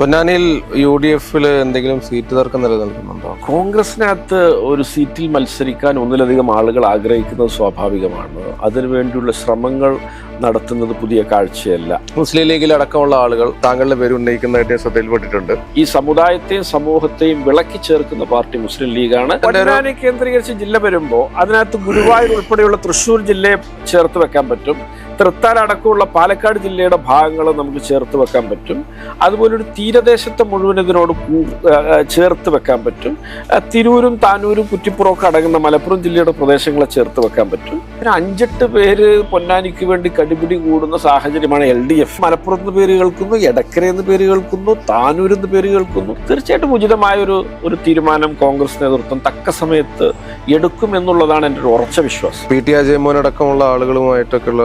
പൊന്നാനിയിൽ U D എഫിൽ എന്തെങ്കിലും സീറ്റ് തർക്കം നിലനിൽക്കുന്നുണ്ടോ? കോൺഗ്രസിനകത്ത് ഒരു സീറ്റിൽ മത്സരിക്കാൻ ഒന്നിലധികം ആളുകൾ ആഗ്രഹിക്കുന്നത് സ്വാഭാവികമാണ്. അതിനുവേണ്ടിയുള്ള ശ്രമങ്ങൾ നടത്തുന്നത് പുതിയ കാഴ്ചയല്ല. മുസ്ലിം ലീഗിൽ അടക്കമുള്ള ആളുകൾ താങ്കളുടെ പേര് ഉന്നയിക്കുന്നതായിട്ട് ശ്രദ്ധയിൽപ്പെട്ടിട്ടുണ്ട് ഈ സമുദായത്തെയും സമൂഹത്തെയും വിളക്കി ചേർക്കുന്ന പാർട്ടി മുസ്ലിം ലീഗാണ്. പൊന്നാനി കേന്ദ്രീകരിച്ച് ജില്ല വരുമ്പോൾ അതിനകത്ത് ഗുരുവായൂർ ഉൾപ്പെടെയുള്ള തൃശ്ശൂർ ജില്ലയെ ചേർത്ത് വെക്കാൻ പറ്റും. തൃത്താല അടക്കമുള്ള പാലക്കാട് ജില്ലയുടെ ഭാഗങ്ങൾ നമുക്ക് ചേർത്ത് വെക്കാൻ പറ്റും. അതുപോലെ ഒരു തീരദേശത്തെ മുഴുവൻ ഇതിനോട് ചേർത്ത് വെക്കാൻ പറ്റും. തിരൂരും താനൂരും കുറ്റിപ്പുറമൊക്കെ അടങ്ങുന്ന മലപ്പുറം ജില്ലയുടെ പ്രദേശങ്ങളെ ചേർത്ത് വെക്കാൻ പറ്റും. പിന്നെ അഞ്ചെട്ട് പേര് പൊന്നാനിക്ക് വേണ്ടി കടിപിടി കൂടുന്ന സാഹചര്യമാണ് എൽ ഡി എഫ്. മലപ്പുറത്ത് നിന്ന് പേര് കേൾക്കുന്നു എടക്കര എന്ന് പേര് കേൾക്കുന്നു താനൂരിൽ നിന്ന് പേര് കേൾക്കുന്നു. തീർച്ചയായിട്ടും ഉചിതമായ ഒരു ഒരു തീരുമാനം കോൺഗ്രസ് നേതൃത്വം തക്ക സമയത്ത് എടുക്കും എന്നുള്ളതാണ് എന്റെ ഒരു ഉറച്ച വിശ്വാസം. പി ടി അജയമോൻ അടക്കമുള്ള ആളുകളുമായിട്ടൊക്കെയുള്ള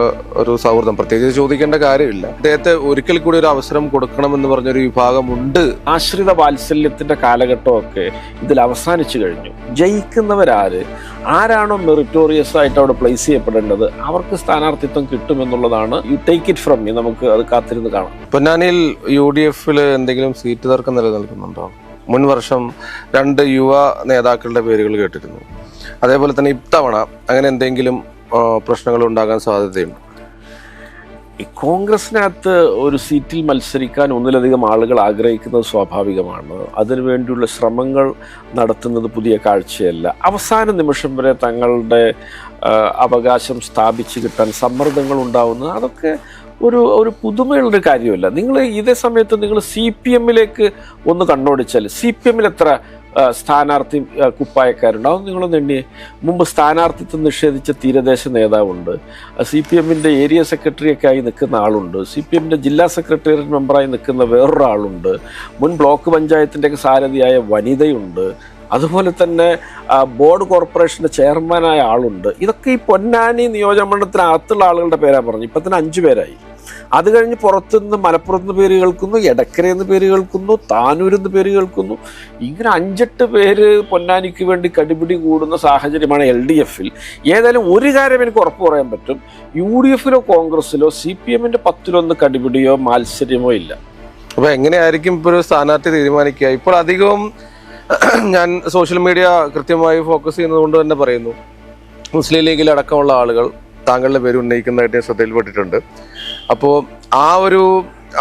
ഒരു സൗഹൃദം. പ്രത്യേകിച്ച് ചോദിക്കേണ്ട കാര്യമില്ല. അദ്ദേഹത്തെ ഒരിക്കൽ കൂടി ഒരു അവസരം കൊടുക്കണമെന്ന് പറഞ്ഞൊരു വിഭാഗമുണ്ട്. ആശ്രിത വാത്സല്യത്തിന്റെ കാലഘട്ടമൊക്കെ ഇതിൽ അവസാനിച്ചു കഴിഞ്ഞു. ജയിക്കുന്നവരാര് ആരാണോ മെറിറ്റോറിയസ് ആയിട്ട് അവിടെ പ്ലേസ് ചെയ്യപ്പെടേണ്ടത് അവർക്ക് സ്ഥാനാർത്ഥിത്വം കിട്ടുമെന്നുള്ളതാണ് you take it from me നമുക്ക് അത് കാത്തിരുന്ന് കാണാം. പൊന്നാനിയിൽ യു ഡി എഫിൽ എന്തെങ്കിലും സീറ്റ് തർക്കം നിലനിൽക്കുന്നുണ്ടോ? മുൻ വർഷം രണ്ട് യുവ നേതാക്കളുടെ പേരുകൾ കേട്ടിരുന്നു. അതേപോലെ തന്നെ ഇത്തവണ അങ്ങനെ എന്തെങ്കിലും പ്രശ്നങ്ങൾ ഉണ്ടാകാൻ സാധ്യതയുണ്ട്? ഈ കോൺഗ്രസിനകത്ത് ഒരു സീറ്റിൽ മത്സരിക്കാൻ ഒന്നിലധികം ആളുകൾ ആഗ്രഹിക്കുന്നത് സ്വാഭാവികമാണ്. അതിനുവേണ്ടിയുള്ള ശ്രമങ്ങൾ നടത്തുന്നത് പുതിയ കാഴ്ചയല്ല. അവസാന നിമിഷം വരെ തങ്ങളുടെ അവകാശം സ്ഥാപിച്ചു കിട്ടാൻ സമ്മർദ്ദങ്ങൾ ഉണ്ടാവുന്നത് അതൊക്കെ ഒരു ഒരു പുതുമയുള്ളൊരു കാര്യമല്ല. നിങ്ങൾ ഇതേ സമയത്ത് നിങ്ങൾ സി പി എമ്മിലേക്ക് ഒന്ന് കണ്ണോടിച്ചാൽ സി പി എമ്മിൽ എത്ര സ്ഥാനാർത്ഥി കുപ്പായക്കാരുണ്ടാവും നിങ്ങളൊന്ന് എണ്ണിയേ മുമ്പ് സ്ഥാനാർത്ഥിത്വം നിഷേധിച്ച തീരദേശ നേതാവുണ്ട്. സി പി എമ്മിന്റെ ഏരിയ സെക്രട്ടറിയൊക്കെ ആയി നിൽക്കുന്ന ആളുണ്ട്. സി പി എമ്മിന്റെ ജില്ലാ സെക്രട്ടേറിയറ്റ് മെമ്പറായി നിൽക്കുന്ന വേറൊരാളുണ്ട്. മുൻ ബ്ലോക്ക് പഞ്ചായത്തിന്റെയൊക്കെ സാരഥിയായ വനിതയുണ്ട്. അതുപോലെ തന്നെ ബോർഡ് കോർപ്പറേഷന്റെ ചെയർമാനായ ആളുണ്ട്. ഇതൊക്കെ ഈ പൊന്നാനി നിയോജക മണ്ഡലത്തിനകത്തുള്ള ആളുകളുടെ പേരാണ് പറഞ്ഞു ഇപ്പം തന്നെ അഞ്ച് പേരായി. അത് കഴിഞ്ഞ് പുറത്തുനിന്ന് മലപ്പുറത്ത് പേര് കേൾക്കുന്നു എടക്കരയെന്ന് പേര് കേൾക്കുന്നു താനൂരെന്ന് പേര് കേൾക്കുന്നു. ഇങ്ങനെ അഞ്ചെട്ട് പേര് പൊന്നാനിക്ക് വേണ്ടി കടിപിടി കൂടുന്ന സാഹചര്യമാണ് എൽ ഡി എഫിൽ. ഏതായാലും ഒരു കാര്യം എനിക്ക് ഉറപ്പ് പറയാൻ പറ്റും. യു ഡി എഫിലോ കോൺഗ്രസിലോ സി പി എമ്മിന്റെ പത്തിലൊന്ന് കടിപിടിയോ മാത്സര്യമോ ഇല്ല. അപ്പോൾ എങ്ങനെയായിരിക്കും ഇപ്പോൾ ഒരു സ്ഥാനാർത്ഥി തീരുമാനിക്കുക? ഇപ്പോൾ അധികവും ഞാൻ സോഷ്യൽ മീഡിയ കൃത്യമായി ഫോക്കസ് ചെയ്യുന്നത് കൊണ്ട് തന്നെ പറയുന്നു. മുസ്ലിം ലീഗിൽ അടക്കമുള്ള ആളുകൾ താങ്കളുടെ പേര് ഉന്നയിക്കുന്നതായിട്ട് ഞാൻ ശ്രദ്ധയിൽപ്പെട്ടിട്ടുണ്ട്. അപ്പോൾ ആ ഒരു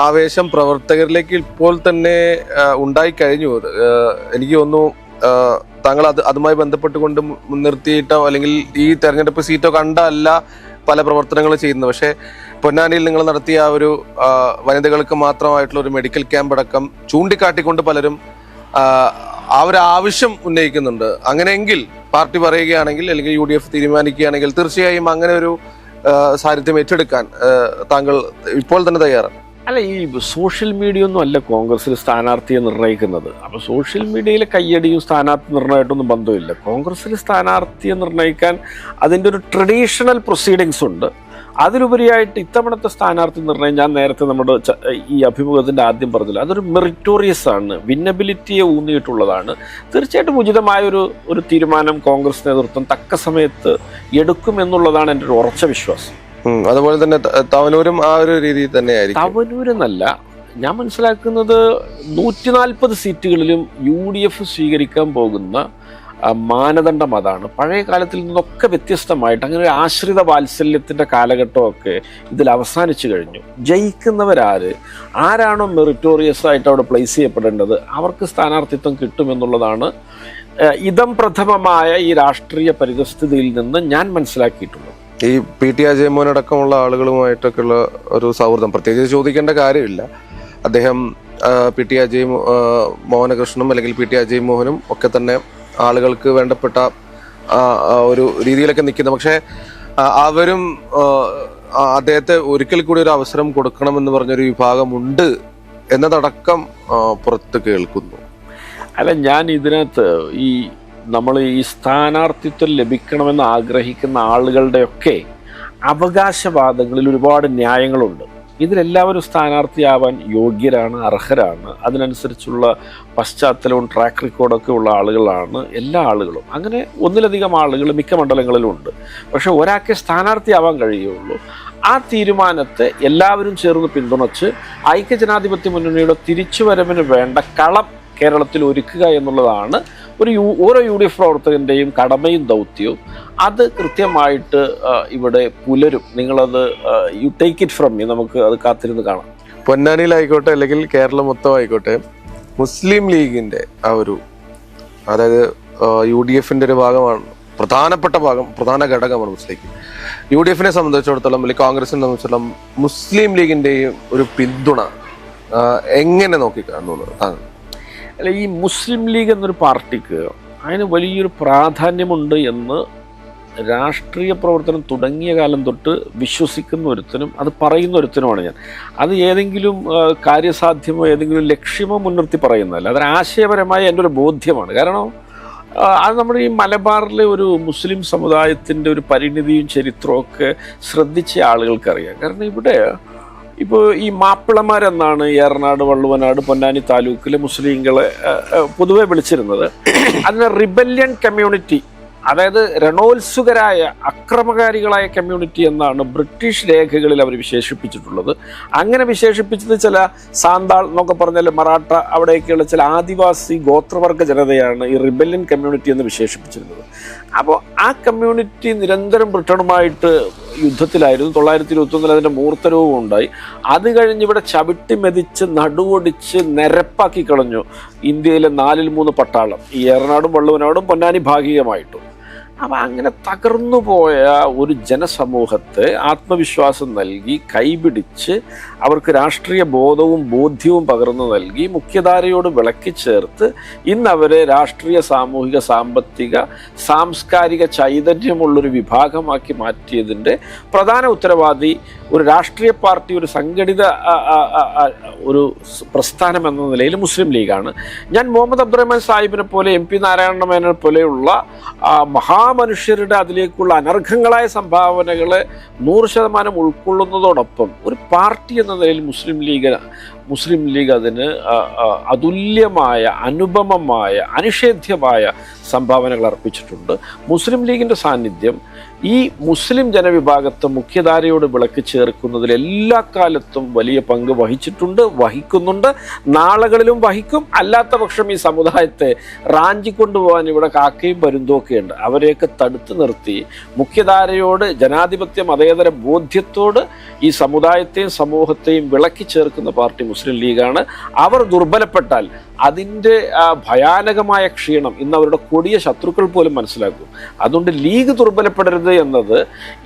ആവേശം പ്രവർത്തകരിലേക്ക് ഇപ്പോൾ തന്നെ ഉണ്ടായി കഴിഞ്ഞു. എനിക്ക് തോന്നുന്നു താങ്കൾ അത് അതുമായി ബന്ധപ്പെട്ടുകൊണ്ട് മുൻനിർത്തിയിട്ടോ അല്ലെങ്കിൽ ഈ തെരഞ്ഞെടുപ്പ് സീറ്റോ കണ്ടല്ല പല പ്രവർത്തനങ്ങളും ചെയ്യുന്നത്. പക്ഷേ പൊന്നാനിയിൽ നിങ്ങൾ നടത്തിയ ആ ഒരു വനിതകൾക്ക് മാത്രമായിട്ടുള്ള ഒരു മെഡിക്കൽ ക്യാമ്പ് അടക്കം ചൂണ്ടിക്കാട്ടിക്കൊണ്ട് പലരും ആ, ഒരു ആവശ്യം ഉന്നയിക്കുന്നുണ്ട്. അങ്ങനെയെങ്കിൽ പാർട്ടി പറയുകയാണെങ്കിൽ അല്ലെങ്കിൽ യു ഡി എഫ് തീരുമാനിക്കുകയാണെങ്കിൽ തീർച്ചയായും അങ്ങനെ ഒരു സാന്നിധ്യം ഏറ്റെടുക്കാൻ താങ്കൾ ഇപ്പോൾ തന്നെ തയ്യാറാണ് അല്ല ഈ സോഷ്യൽ മീഡിയ ഒന്നും അല്ല കോൺഗ്രസിൽ സ്ഥാനാർത്ഥിയെ നിർണയിക്കുന്നത്. അപ്പോൾ സോഷ്യൽ മീഡിയയിലെ കയ്യടിയും സ്ഥാനാർത്ഥി നിർണയമായിട്ടൊന്നും ബന്ധമില്ല. കോൺഗ്രസിൽ സ്ഥാനാർത്ഥിയെ നിർണയിക്കാൻ അതിന്റെ ഒരു ട്രഡീഷണൽ പ്രൊസീഡിങ്സ് ഉണ്ട് അതിലുപരിയായിട്ട് ഇത്തവണത്തെ സ്ഥാനാർത്ഥി നിർണയം ഞാൻ നേരത്തെ നമ്മുടെ ഈ അഭിമുഖത്തിന്റെ ആദ്യം പറഞ്ഞില്ല അതൊരു മെറിറ്റോറിയസ് ആണ്. വിന്നബിലിറ്റിയെ ഊന്നിയിട്ടുള്ളതാണ്. തീർച്ചയായിട്ടും ഉചിതമായ ഒരു ഒരു തീരുമാനം കോൺഗ്രസ് നേതൃത്വം തക്ക സമയത്ത് എടുക്കും എന്നുള്ളതാണ് എന്റെ ഒരു ഉറച്ച വിശ്വാസം. അതുപോലെ തന്നെ തവനൂരും ആ ഒരു രീതിയിൽ തന്നെ ആയിരിക്കും തവനൂരെന്നല്ല ഞാൻ മനസ്സിലാക്കുന്നത് നൂറ്റി നാൽപ്പത് സീറ്റുകളിലും യു ഡി എഫ് സ്വീകരിക്കാൻ പോകുന്ന മാനദണ്ഡം അതാണ്. പഴയ കാലത്തിൽ നിന്നൊക്കെ വ്യത്യസ്തമായിട്ട് അങ്ങനെ ഒരു ആശ്രിത വാത്സല്യത്തിന്റെ കാലഘട്ടമൊക്കെ ഇതിൽ അവസാനിച്ചു കഴിഞ്ഞു. ജയിക്കുന്നവരാര് ആരാണോ മെറിറ്റോറിയസ് ആയിട്ട് അവിടെ പ്ലേസ് ചെയ്യപ്പെടേണ്ടത് അവർക്ക് സ്ഥാനാർത്ഥിത്വം കിട്ടുമെന്നുള്ളതാണ് ഇതം പ്രഥമമായ ഈ രാഷ്ട്രീയ പരിതസ്ഥിതിയിൽ നിന്ന് ഞാൻ മനസ്സിലാക്കിയിട്ടുള്ളത്. ഈ പി. ടി. അജയമോൻ അടക്കമുള്ള ആളുകളുമായിട്ടൊക്കെയുള്ള ഒരു സൗഹൃദം. പ്രത്യേകിച്ച് ചോദിക്കേണ്ട കാര്യമില്ല. അദ്ദേഹം പി. ടി. അജയ് മോഹനകൃഷ്ണനും അല്ലെങ്കിൽ പി. ടി. അജയ് മോഹനും ഒക്കെ തന്നെ ആളുകൾക്ക് വേണ്ടപ്പെട്ട ഒരു രീതിയിലൊക്കെ നിൽക്കുന്നു. പക്ഷേ അവരും അദ്ദേഹത്തെ ഒരിക്കൽ കൂടി ഒരു അവസരം കൊടുക്കണമെന്ന് പറഞ്ഞൊരു വിഭാഗമുണ്ട് എന്നതടക്കം പുറത്ത് കേൾക്കുന്നു. അല്ല ഞാൻ ഇതിനകത്ത് ഈ നമ്മൾ ഈ സ്ഥാനാർത്ഥിത്വം ലഭിക്കണമെന്ന് ആഗ്രഹിക്കുന്ന ആളുകളുടെയൊക്കെ അവകാശവാദങ്ങളിൽ ഒരുപാട് ന്യായങ്ങളുണ്ട്. ഇതിലെല്ലാവരും സ്ഥാനാർത്ഥിയാവാൻ യോഗ്യരാണ് അർഹരാണ്. അതിനനുസരിച്ചുള്ള പശ്ചാത്തലവും ട്രാക്ക് റെക്കോർഡൊക്കെ ഉള്ള ആളുകളാണ് എല്ലാ ആളുകളും. അങ്ങനെ ഒന്നിലധികം ആളുകൾ മിക്ക മണ്ഡലങ്ങളിലും ഉണ്ട്. പക്ഷെ ഒരാൾക്ക് സ്ഥാനാർത്ഥിയാവാൻ കഴിയുള്ളൂ. ആ തീരുമാനത്തെ എല്ലാവരും ചേർന്ന് പിന്തുണച്ച് ഐക്യജനാധിപത്യ മുന്നണിയുടെ തിരിച്ചുവരവിന് വേണ്ട കളം കേരളത്തിൽ ഒരുക്കുക എന്നുള്ളതാണ് ഒരു യു ഓരോ യു ഡി എഫ് പ്രവർത്തകന്റെയും കടമയും ദൗത്യവും അത് കൃത്യമായിട്ട് ഇവിടെ പുലരും. നിങ്ങളത് you take it from me നമുക്ക് അത് കാത്തിരുന്ന് കാണാം. പൊന്നാനിയിലായിക്കോട്ടെ അല്ലെങ്കിൽ കേരളം മൊത്തം ആയിക്കോട്ടെ മുസ്ലിം ലീഗിന്റെ ആ ഒരു അതായത് യു ഡി എഫിന്റെ ഒരു ഭാഗമാണ് പ്രധാനപ്പെട്ട ഭാഗം പ്രധാന ഘടകമാണ് മുസ്ലിം യു ഡി എഫിനെ സംബന്ധിച്ചിടത്തോളം അല്ലെങ്കിൽ കോൺഗ്രസിനെ സംബന്ധിച്ചിടത്തോളം മുസ്ലിം ലീഗിന്റെയും ഒരു പിന്തുണ എങ്ങനെ നോക്കിക്കാണുന്നു താങ്കൾ. അല്ല ഈ മുസ്ലിം ലീഗ് എന്നൊരു പാർട്ടിക്ക് അതിന് വലിയൊരു പ്രാധാന്യമുണ്ട് എന്ന് രാഷ്ട്രീയ പ്രവർത്തനം തുടങ്ങിയ കാലം തൊട്ട് വിശ്വസിക്കുന്ന ഒരുത്തനും അത് പറയുന്ന ഒരുത്തനുമാണ് ഞാൻ. അത് ഏതെങ്കിലും കാര്യസാധ്യമോ ഏതെങ്കിലും ലക്ഷ്യമോ മുൻനിർത്തി പറയുന്നതല്ല. അതൊരു ആശയപരമായ എന്റെ ഒരു ബോധ്യമാണ്. കാരണം അത് നമ്മുടെ ഈ മലബാറിലെ ഒരു മുസ്ലിം സമുദായത്തിന്റെ ഒരു പരിണിതിയും ചരിത്രവും ഒക്കെ ശ്രദ്ധിച്ച ആളുകൾക്കറിയാം. കാരണം ഇവിടെ ഇപ്പോൾ ഈ മാപ്പിളമാരെന്നാണ് ഏറനാട് വള്ളുവനാട് പൊന്നാനി താലൂക്കിലെ മുസ്ലിങ്ങളെ പൊതുവെ വിളിച്ചിരുന്നത്. അതിന് റിബല്യൻ കമ്മ്യൂണിറ്റി അതായത് രണോത്സുകരായ അക്രമകാരികളായ കമ്മ്യൂണിറ്റി എന്നാണ് ബ്രിട്ടീഷ് രേഖകളിൽ അവർ വിശേഷിപ്പിച്ചിട്ടുള്ളത്. അങ്ങനെ വിശേഷിപ്പിച്ചത് ചില സാന്താൾ എന്നൊക്കെ പറഞ്ഞാൽ മറാഠ അവിടെയൊക്കെയുള്ള ചില ആദിവാസി ഗോത്രവർഗ ജനതയാണ് ഈ റിബല്യൻ കമ്മ്യൂണിറ്റി എന്ന് വിശേഷിപ്പിച്ചിരുന്നത്. അപ്പോൾ ആ കമ്മ്യൂണിറ്റി നിരന്തരം ബ്രിട്ടനുമായിട്ട് യുദ്ധത്തിലായിരുന്നു. തൊള്ളായിരത്തി ഇരുപത്തൊന്നിൽ അതിന്റെ മൂർത്തരവും ഉണ്ടായി. അത് കഴിഞ്ഞ് ഇവിടെ ചവിട്ടി മെതിച്ച് നടുവൊടിച്ച് നിരപ്പാക്കി കളഞ്ഞു ഇന്ത്യയിലെ നാലിൽ മൂന്ന് പട്ടാളം. ഈ ഏറനാടും വള്ളുവനാടും പൊന്നാനി ഭാഗികമായിട്ടും. അപ്പം അങ്ങനെ തകർന്നു പോയ ഒരു ജനസമൂഹത്തെ ആത്മവിശ്വാസം നൽകി കൈപിടിച്ച് അവർക്ക് രാഷ്ട്രീയ ബോധവും ബോധ്യവും പകർന്നു നൽകി മുഖ്യധാരയോട് വിളക്കി ചേർത്ത് ഇന്ന് അവരെ രാഷ്ട്രീയ സാമൂഹിക സാമ്പത്തിക സാംസ്കാരിക ചൈതന്യമുള്ളൊരു വിഭാഗമാക്കി മാറ്റിയതിന്റെ പ്രധാന ഉത്തരവാദി ഒരു രാഷ്ട്രീയ പാർട്ടി ഒരു സംഘടിത ഒരു പ്രസ്ഥാനം എന്ന നിലയിൽ മുസ്ലിം ലീഗാണ്. ഞാൻ മുഹമ്മദ് അബ്ദുറഹ്മാൻ സാഹിബിനെ പോലെ എം പി നാരായണ മേനെ പോലെയുള്ള ആ, മഹാമനുഷ്യരുടെ അതിലേക്കുള്ള അനർഘങ്ങളായ സംഭാവനകളെ നൂറ് ശതമാനം ഉൾക്കൊള്ളുന്നതോടൊപ്പം ഒരു പാർട്ടി എന്ന നിലയിൽ മുസ്ലിം ലീഗ് മുസ്ലിം ലീഗ് അതിന് അതുല്യമായ അനുപമമായ അനിഷേധ്യമായ സംഭാവനകൾ അർപ്പിച്ചിട്ടുണ്ട്. മുസ്ലിം ലീഗിന്റെ സാന്നിധ്യം ഈ മുസ്ലിം ജനവിഭാഗത്തെ മുഖ്യധാരയോട് വിളക്ക് ചേർക്കുന്നതിൽ എല്ലാ കാലത്തും വലിയ പങ്ക് വഹിച്ചിട്ടുണ്ട് വഹിക്കുന്നുണ്ട്. നാളുകളിലും വഹിക്കും. അല്ലാത്ത പക്ഷം ഈ സമുദായത്തെ റാഞ്ചിക്കൊണ്ടുപോകാൻ ഇവിടെ കാക്കയും പരുന്തൊക്കെ ഉണ്ട്. അവരെയൊക്കെ തടുത്തു നിർത്തി മുഖ്യധാരയോട് ജനാധിപത്യ മതേതര ബോധ്യത്തോട് ഈ സമുദായത്തെയും സമൂഹത്തെയും വിളക്കി ചേർക്കുന്ന പാർട്ടി മുസ്ലിം ലീഗാണ്. അവർ ദുർബലപ്പെട്ടാൽ അതിന്റെ ഭയാനകമായ ക്ഷീണം ഇന്ന് അവരുടെ കൊടിയ ശത്രുക്കൾ പോലും മനസ്സിലാക്കും. അതുകൊണ്ട് ലീഗ് ദുർബലപ്പെടരുത് എന്നത്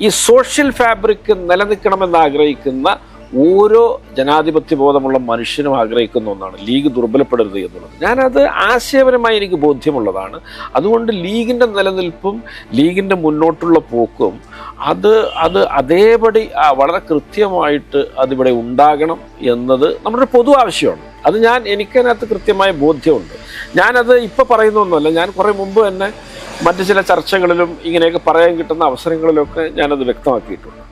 ഈ സോഷ്യൽ ഫാബ്രിക് നിലനിൽക്കണമെന്ന് ആഗ്രഹിക്കുന്ന ഓരോ ജനാധിപത്യ ബോധമുള്ള മനുഷ്യനും ആഗ്രഹിക്കുന്ന ഒന്നാണ് ലീഗ് ദുർബലപ്പെടരുത് എന്നുള്ളത്. ഞാനത് ആശയപരമായി എനിക്ക് ബോധ്യമുള്ളതാണ്. അതുകൊണ്ട് ലീഗിന്റെ നിലനിൽപ്പും ലീഗിന്റെ മുന്നോട്ടുള്ള പോക്കും അത് അത് അതേപടി വളരെ കൃത്യമായിട്ട് അതിവിടെ ഉണ്ടാകണം എന്നത് നമ്മുടെ പൊതു ആവശ്യമാണ്. അത് ഞാൻ എനിക്കതിനകത്ത് കൃത്യമായ ബോധ്യമുണ്ട്. ഞാനത് ഇപ്പോൾ പറയുന്നൊന്നുമല്ല ഞാൻ കുറേ മുമ്പ് തന്നെ മറ്റു ചില ചർച്ചകളിലും ഇങ്ങനെയൊക്കെ പറയാൻ കിട്ടുന്ന അവസരങ്ങളിലൊക്കെ ഞാനത് വ്യക്തമാക്കിയിട്ടുണ്ട്.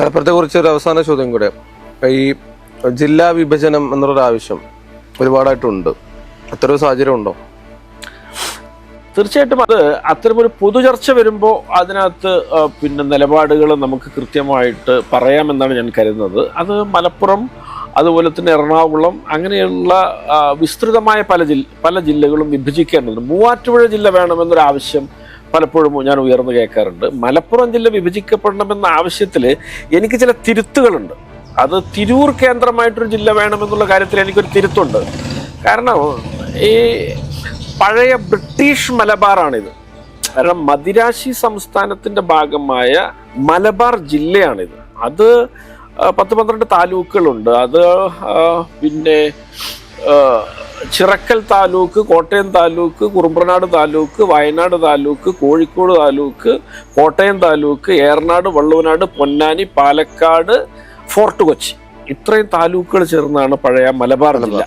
മലപ്പുറത്തെ കുറിച്ച് ഒരു അവസാന ചോദ്യം കൂടെ. ഈ ജില്ലാ വിഭജനം എന്നുള്ളൊരു ആവശ്യം ഒരുപാടായിട്ടുണ്ട്. അത്തരം സാഹചര്യം ഉണ്ടോ? തീർച്ചയായിട്ടും അത് അത്തരമൊരു പൊതുചർച്ച വരുമ്പോൾ അതിനകത്ത് പിന്നെ നിലപാടുകൾ നമുക്ക് കൃത്യമായിട്ട് പറയാമെന്നാണ് ഞാൻ കരുതുന്നത്. അത് മലപ്പുറം അതുപോലെ തന്നെ എറണാകുളം അങ്ങനെയുള്ള വിസ്തൃതമായ പല ജില്ല പല ജില്ലകളും വിഭജിക്കേണ്ടതുണ്ട് മൂവാറ്റുപുഴ ജില്ല വേണമെന്നൊരു ആവശ്യം പലപ്പോഴും ഞാൻ ഉയർന്നു കേൾക്കാറുണ്ട്. മലപ്പുറം ജില്ല വിഭജിക്കപ്പെടണമെന്ന ആവശ്യത്തിൽ എനിക്ക് ചില തിരുത്തുകളുണ്ട്. അത് തിരൂർ കേന്ദ്രമായിട്ടൊരു ജില്ല വേണമെന്നുള്ള കാര്യത്തിൽ എനിക്കൊരു തിരുത്തുണ്ട്. കാരണം ഈ പഴയ ബ്രിട്ടീഷ് മലബാറാണിത്. കാരണം മദിരാശി സംസ്ഥാനത്തിന്റെ ഭാഗമായ മലബാർ ജില്ലയാണിത്. അത് പത്ത് പന്ത്രണ്ട് താലൂക്കുകളുണ്ട്. അത് പിന്നെ ചിറക്കൽ താലൂക്ക് കോട്ടയം താലൂക്ക് കുറുമ്പ്രനാട് താലൂക്ക് വയനാട് താലൂക്ക് കോഴിക്കോട് താലൂക്ക് കോട്ടയം താലൂക്ക് ഏറനാട് വള്ളുവനാട് പൊന്നാനി പാലക്കാട് ഫോർട്ട് കൊച്ചി. ഇത്രയും താലൂക്കുകൾ ചേർന്നാണ് പഴയ മലബാർ ജില്ല.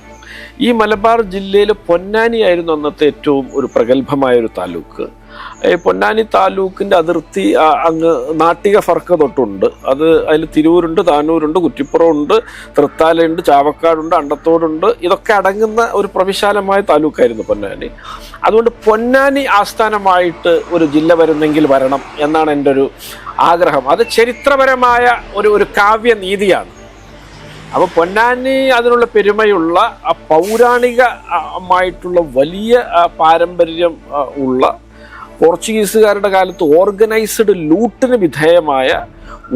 ഈ മലബാർ ജില്ലയിൽ പൊന്നാനിയായിരുന്നു അന്നത്തെ ഏറ്റവും ഒരു പ്രഗത്ഭമായ ഒരു താലൂക്ക്. പൊന്നാനി താലൂക്കിന്റെ അതിർത്തി അങ്ങ് നാട്ടിക ഫർക്ക തൊട്ടുണ്ട്. അത് അതിൽ തിരൂരുണ്ട് താനൂരുണ്ട് കുറ്റിപ്പുറമുണ്ട് തൃത്താലയുണ്ട് ചാവക്കാടുണ്ട് അണ്ടത്തോടുണ്ട്. ഇതൊക്കെ അടങ്ങുന്ന ഒരു പ്രവിശാലമായ താലൂക്കായിരുന്നു പൊന്നാനി. അതുകൊണ്ട് പൊന്നാനി ആസ്ഥാനമായിട്ട് ഒരു ജില്ല വരുന്നെങ്കിൽ വരണം എന്നാണ് എന്റെ ഒരു ആഗ്രഹം. അത് ചരിത്രപരമായ ഒരു ഒരു കാവ്യനീതിയാണ്. അപ്പോൾ പൊന്നാനി അതിനുള്ള പെരുമയുള്ള പൗരാണികമായിട്ടുള്ള വലിയ പാരമ്പര്യം ഉള്ള പോർച്ചുഗീസുകാരുടെ കാലത്ത് ഓർഗനൈസ്ഡ് ലൂട്ടിന് വിധേയമായ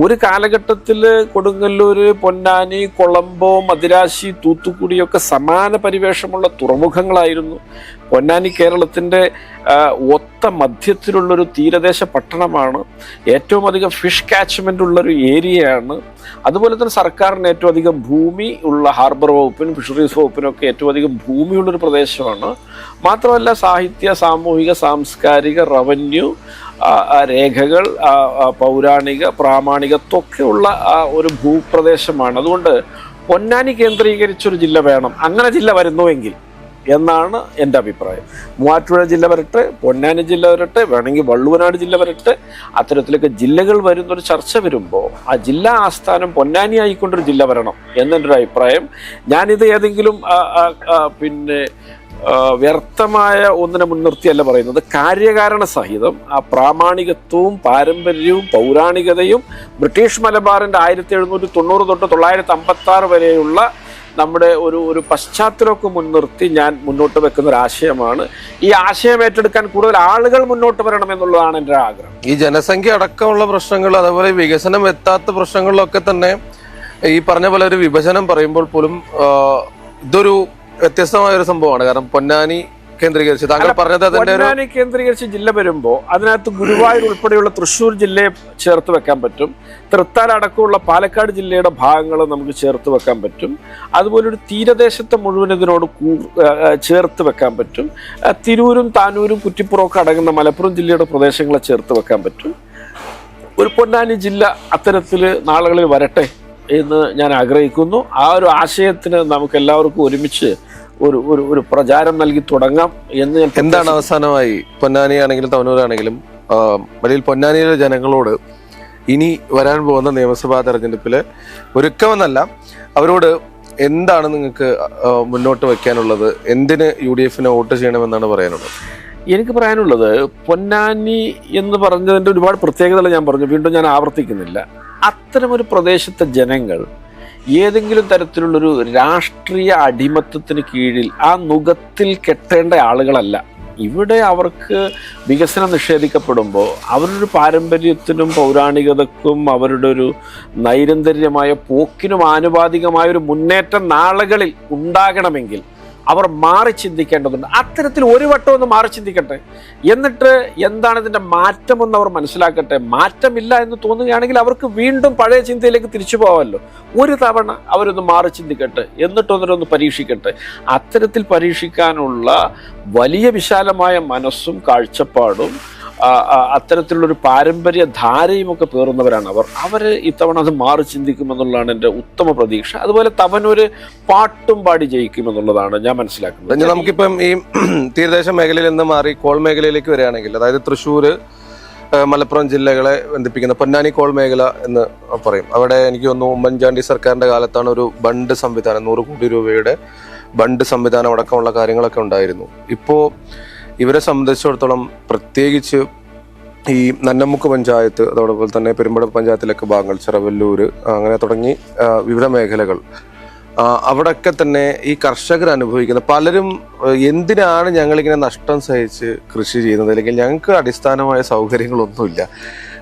ഒരു കാലഘട്ടത്തിൽ കൊടുങ്ങല്ലൂർ പൊന്നാനി കൊളംബോ മദിരാശി തൂത്തുക്കുടിയൊക്കെ സമാന പരിവേഷമുള്ള തുറമുഖങ്ങളായിരുന്നു. പൊന്നാനി കേരളത്തിന്റെ ഒത്ത മധ്യത്തിലുള്ളൊരു തീരദേശ പട്ടണമാണ്. ഏറ്റവും അധികം ഫിഷ് കാച്ച്മെന്റ് ഉള്ളൊരു ഏരിയയാണ്. അതുപോലെ തന്നെ സർക്കാരിന് ഏറ്റവും അധികം ഭൂമി ഉള്ള ഹാർബർ വകുപ്പിനും ഫിഷറീസ് വകുപ്പിനും ഒക്കെ ഏറ്റവും അധികം ഭൂമിയുള്ളൊരു പ്രദേശമാണ്. മാത്രമല്ല സാഹിത്യ സാമൂഹിക സാംസ്കാരിക റവന്യൂ രേഖകൾ പൗരാണിക പ്രാമാണികത്വമൊക്കെ ഉള്ള ഒരു ഭൂപ്രദേശമാണ്. അതുകൊണ്ട് പൊന്നാനി കേന്ദ്രീകരിച്ചൊരു ജില്ല വേണം. അങ്ങനെ ജില്ല വരുന്നുവെങ്കിൽ എന്നാണ് എന്റെ അഭിപ്രായം. മൂവാറ്റുപുഴ ജില്ല വരട്ടെ പൊന്നാനി ജില്ല വരട്ടെ വേണമെങ്കിൽ വള്ളുവനാട് ജില്ല വരട്ടെ അത്തരത്തിലൊക്കെ ജില്ലകൾ വരുന്നൊരു ചർച്ച വരുമ്പോൾ ആ ജില്ലാ ആസ്ഥാനം പൊന്നാനി ആയിക്കൊണ്ടൊരു ജില്ല വരണം എന്നെന്റെ ഒരു അഭിപ്രായം. ഞാനിത് ഏതെങ്കിലും പിന്നെ വ്യർത്ഥമായ ഒന്നിനെ മുൻനിർത്തിയല്ല പറയുന്നത്. കാര്യകാരണ സഹിതം ആ പ്രാമാണികത്വവും പാരമ്പര്യവും പൗരാണികതയും ബ്രിട്ടീഷ് മലബാറിന്റെ ആയിരത്തി എഴുന്നൂറ്റി തൊണ്ണൂറ് തൊട്ട് തൊള്ളായിരത്തി അമ്പത്തി ആറ് വരെയുള്ള നമ്മുടെ ഒരു ഒരു പശ്ചാത്തലമൊക്കെ മുൻനിർത്തി ഞാൻ മുന്നോട്ട് വെക്കുന്ന ഒരു ആശയമാണ്. ഈ ആശയം ഏറ്റെടുക്കാൻ കൂടുതൽ ആളുകൾ മുന്നോട്ട് വരണം എന്നുള്ളതാണ് എന്റെ ആഗ്രഹം. ഈ ജനസംഖ്യ അടക്കമുള്ള പ്രശ്നങ്ങൾ അതുപോലെ വികസനം എത്താത്ത പ്രശ്നങ്ങളിലൊക്കെ തന്നെ ഈ പറഞ്ഞ പോലെ ഒരു വിഭജനം പറയുമ്പോൾ പോലും ഇതൊരു വ്യത്യസ്തമായ ഒരു സംഭവമാണ്. കാരണം പൊന്നാനി കേന്ദ്രീകരിച്ച്. താങ്കൾ പറഞ്ഞത് പൊന്നാനി കേന്ദ്രീകരിച്ച് ജില്ല വരുമ്പോൾ അതിനകത്ത് ഗുരുവായൂർ ഉൾപ്പെടെയുള്ള തൃശ്ശൂർ ജില്ലയെ ചേർത്ത് വെക്കാൻ പറ്റും. തൃത്താല അടക്കമുള്ള പാലക്കാട് ജില്ലയുടെ ഭാഗങ്ങൾ നമുക്ക് ചേർത്ത് വെക്കാൻ പറ്റും. അതുപോലെ ഒരു തീരദേശത്തെ മുഴുവൻ ഇതിനോട് ചേർത്ത് വെക്കാൻ പറ്റും. തിരൂരും താനൂരും കുറ്റിപ്പുറമൊക്കെ അടങ്ങുന്ന മലപ്പുറം ജില്ലയുടെ പ്രദേശങ്ങളെ ചേർത്ത് വെക്കാൻ പറ്റും. ഒരു പൊന്നാനി ജില്ല അത്തരത്തിൽ നാളുകളിൽ വരട്ടെ എന്ന് ഞാൻ ആഗ്രഹിക്കുന്നു. ആ ഒരു ആശയത്തിന് നമുക്ക് എല്ലാവർക്കും ഒരുമിച്ച് ഒരു ഒരു ഒരു പ്രചാരം നൽകി തുടങ്ങാം എന്ന് ഞാൻ എന്താണ് അവസാനമായി പൊന്നാനി ആണെങ്കിലും തവനൂരാണെങ്കിലും വലിയ പൊന്നാനിയിലെ ജനങ്ങളോട് ഇനി വരാൻ പോകുന്ന നിയമസഭാ തെരഞ്ഞെടുപ്പിൽ ഒരുക്കമെന്നല്ല അവരോട് എന്താണ് നിങ്ങൾക്ക് മുന്നോട്ട് വെക്കാനുള്ളത് എന്തിന് യു ഡി എഫിന് വോട്ട് ചെയ്യണമെന്നാണ് പറയാനുള്ളത്? എനിക്ക് പറയാനുള്ളത് പൊന്നാനി എന്ന് പറഞ്ഞതിന്റെ ഒരുപാട് പ്രത്യേകതകൾ ഞാൻ പറഞ്ഞു വീണ്ടും ഞാൻ ആവർത്തിക്കുന്നില്ല. അത്തരമൊരു പ്രദേശത്തെ ജനങ്ങൾ ഏതെങ്കിലും തരത്തിലുള്ളൊരു രാഷ്ട്രീയ അടിമത്തത്തിന് കീഴിൽ ആ നുഖത്തിൽ കെട്ടേണ്ട ആളുകളല്ല. ഇവിടെ അവർക്ക് വികസനം നിഷേധിക്കപ്പെടുമ്പോൾ അവരുടെ പാരമ്പര്യത്തിനും പൗരാണികതക്കും അവരുടെ ഒരു നൈരന്തര്യമായ പോക്കിനും ആനുപാതികമായ ഒരു മുന്നേറ്റം നാളുകളിൽ ഉണ്ടാകണമെങ്കിൽ അവർ മാറി ചിന്തിക്കേണ്ടതുണ്ട്. അത്തരത്തിൽ ഒരു വട്ടം ഒന്ന് മാറി ചിന്തിക്കട്ടെ. എന്നിട്ട് എന്താണ് ഇതിന്റെ മാറ്റമെന്ന് അവർ മനസ്സിലാക്കട്ടെ. മാറ്റമില്ല എന്ന് തോന്നുകയാണെങ്കിൽ അവർക്ക് വീണ്ടും പഴയ ചിന്തയിലേക്ക് തിരിച്ചു പോകാമല്ലോ. ഒരു തവണ അവരൊന്ന് മാറി ചിന്തിക്കട്ടെ. എന്നിട്ടൊന്നിനൊന്ന് പരീക്ഷിക്കട്ടെ. അത്തരത്തിൽ പരീക്ഷിക്കാനുള്ള വലിയ വിശാലമായ മനസ്സും കാഴ്ചപ്പാടും അത്തരത്തിലുള്ളൊരു പാരമ്പര്യ ധാരയും ഒക്കെ പേറുന്നവരാണ് അവർ. അവർ ഇത്തവണ അത് മാറി ചിന്തിക്കുമെന്നുള്ളതാണ് എന്റെ ഉത്തമ പ്രതീക്ഷ. അതുപോലെ തവനൊരു പാട്ടും പാടി ജയിക്കുമെന്നുള്ളതാണ് ഞാൻ മനസ്സിലാക്കുന്നത്. നമുക്കിപ്പം ഈ തീരദേശ മേഖലയിൽ നിന്ന് മാറി കോൾ മേഖലയിലേക്ക് വരികയാണെങ്കിൽ അതായത് തൃശ്ശൂർ മലപ്പുറം ജില്ലകളെ ബന്ധിപ്പിക്കുന്ന പൊന്നാനി കോൾ മേഖല എന്ന് പറയും. അവിടെ എനിക്ക് തോന്നുന്നു ഉമ്മൻചാണ്ടി സർക്കാരിന്റെ കാലത്താണ് ഒരു ബണ്ട് സംവിധാനം നൂറ് കോടി രൂപയുടെ ബണ്ട് സംവിധാനം അടക്കമുള്ള കാര്യങ്ങളൊക്കെ ഉണ്ടായിരുന്നു. ഇപ്പോൾ ഇവരെ സംബന്ധിച്ചിടത്തോളം പ്രത്യേകിച്ച് ഈ നന്നമുക്ക് പഞ്ചായത്ത് അതോടൊപ്പം തന്നെ പെരുമ്പട പഞ്ചായത്തിലൊക്കെ ഭാഗങ്ങൾ ചെറവല്ലൂർ അങ്ങനെ തുടങ്ങി വിവിധ മേഖലകൾ. അവിടെയൊക്കെ തന്നെ ഈ കർഷകർ അനുഭവിക്കുന്ന പലരും എന്തിനാണ് ഞങ്ങളിങ്ങനെ നഷ്ടം സഹിച്ച് കൃഷി ചെയ്യുന്നത്? അല്ലെങ്കിൽ ഞങ്ങൾക്ക് അടിസ്ഥാനമായ സൗകര്യങ്ങളൊന്നുമില്ല.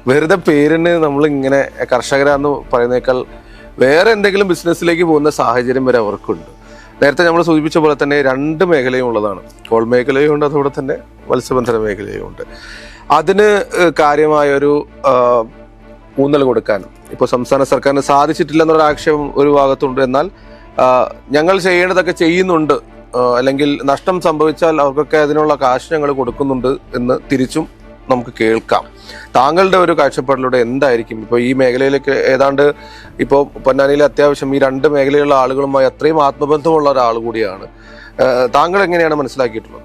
വെറുതെ പേരിന് നമ്മൾ ഇങ്ങനെ കർഷകരാന്ന് പറയുന്നേക്കാൾ വേറെ എന്തെങ്കിലും ബിസിനസ്സിലേക്ക് പോകുന്ന സാഹചര്യം വരെ അവർക്കുണ്ട്. നേരത്തെ നമ്മൾ സൂചിപ്പിച്ച പോലെ തന്നെ രണ്ട് മേഖലയും ഉള്ളതാണ്. കോൾ മേഖലയും ഉണ്ട് അതുപോലെ തന്നെ മത്സ്യബന്ധന മേഖലയും ഉണ്ട്. അതിന് കാര്യമായൊരു ഊന്നൽ കൊടുക്കാൻ ഇപ്പോൾ സംസ്ഥാന സർക്കാരിന് സാധിച്ചിട്ടില്ല എന്നൊരു ആക്ഷേപം ഒരു ഭാഗത്തുണ്ട്. എന്നാൽ ഞങ്ങൾ ചെയ്യേണ്ടതൊക്കെ ചെയ്യുന്നുണ്ട്. അല്ലെങ്കിൽ നഷ്ടം സംഭവിച്ചാൽ അവർക്കൊക്കെ അതിനുള്ള കാശ് ഞങ്ങൾ കൊടുക്കുന്നുണ്ട് എന്ന് തിരിച്ചും നമുക്ക് കേൾക്കാം. താങ്കളുടെ ഒരു കാഴ്ചപ്പാടിലൂടെ എന്തായിരിക്കും? ഇപ്പോൾ ഈ മേഖലയിലേക്ക് ഏതാണ്ട് ഇപ്പോൾ പൊന്നാനിയിലെ അത്യാവശ്യം ഈ രണ്ട് മേഖലയിലുള്ള ആളുകളുമായി അത്രയും ആത്മബന്ധമുള്ള ഒരാൾ കൂടിയാണ്. താങ്കൾ എങ്ങനെയാണ് മനസ്സിലാക്കിയിട്ടുള്ളത്?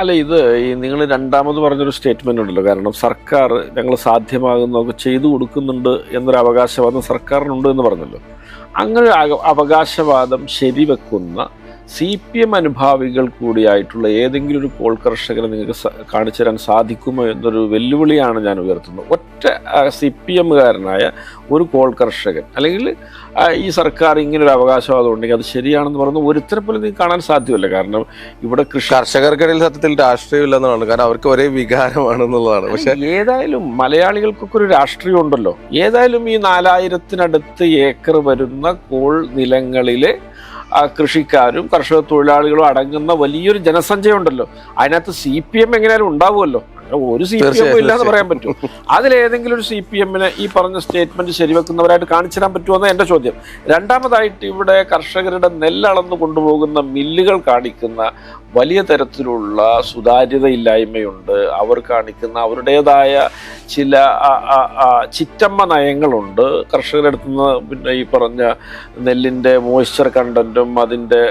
അല്ല ഇത് ഈ നിങ്ങൾ രണ്ടാമത് പറഞ്ഞൊരു സ്റ്റേറ്റ്മെന്റ് ഉണ്ടല്ലോ. കാരണം സർക്കാർ ഞങ്ങൾ സാധ്യമാകുന്നതൊക്കെ ചെയ്തു കൊടുക്കുന്നുണ്ട് എന്നൊരു അവകാശവാദം സർക്കാരിനുണ്ട് എന്ന് പറഞ്ഞല്ലോ. അങ്ങനെ അവകാശവാദം ശരിവെക്കുന്ന സി പി എം അനുഭാവികൾ കൂടിയായിട്ടുള്ള ഏതെങ്കിലും ഒരു കോൾ കർഷകരെ നിങ്ങൾക്ക് കാണിച്ചു തരാൻ സാധിക്കുമോ എന്നൊരു വെല്ലുവിളിയാണ് ഞാൻ ഉയർത്തുന്നത്. ഒറ്റ സി പി എമ്മുകാരനായ ഒരു കോൾ കർഷകൻ അല്ലെങ്കിൽ ഈ സർക്കാർ ഇങ്ങനൊരു ഒരു അവകാശവാദം ഉണ്ടെങ്കിൽ അത് ശരിയാണെന്ന് പറയുന്നത് ഒരുത്തരെ പോലും നിങ്ങൾക്ക് കാണാൻ സാധ്യമല്ല. കാരണം ഇവിടെ കൃഷി കർഷകർക്കിടയിൽ സത്യത്തിൽ രാഷ്ട്രീയമില്ലെന്നാണ് കാരണം അവർക്ക് ഒരേ വികാരമാണെന്നുള്ളതാണ്. പക്ഷെ ഏതായാലും മലയാളികൾക്കൊക്കെ ഒരു രാഷ്ട്രീയം ഉണ്ടല്ലോ. ഏതായാലും ഈ നാലായിരത്തിനടുത്ത് ഏക്കർ വരുന്ന കോൾ നിലങ്ങളിലെ കൃഷിക്കാരും കർഷക തൊഴിലാളികളും അടങ്ങുന്ന വലിയൊരു ജനസഞ്ചയം ഉണ്ടല്ലോ അതിനകത്ത് സി പി എം എങ്ങനെയാലും ഉണ്ടാവുമല്ലോ. ഒരു സി പി എം ഇല്ലാന്ന് പറയാൻ പറ്റും. അതിലേതെങ്കിലും ഒരു സി പി എമ്മിനെ ഈ പറഞ്ഞ സ്റ്റേറ്റ്മെന്റ് ശരിവെക്കുന്നവരായിട്ട് കാണിച്ചു തരാൻ പറ്റുമെന്ന് എന്റെ ചോദ്യം. രണ്ടാമതായിട്ട് ഇവിടെ കർഷകരുടെ നെല്ലളന്ന് കൊണ്ടുപോകുന്ന മില്ലുകൾ കാണിക്കുന്ന വലിയ തരത്തിലുള്ള സുതാര്യതയില്ലായ്മയുണ്ട്. അവർ കാണിക്കുന്ന അവരുടേതായ ചില ചിറ്റമ്മ നയങ്ങളുണ്ട്. കർഷകരുടെ അടുത്ത് നിന്ന് പിന്നെ ഈ പറഞ്ഞ നെല്ലിന്റെ മോയ്സ്ചർ കണ്ടന്റും അതിന്റെ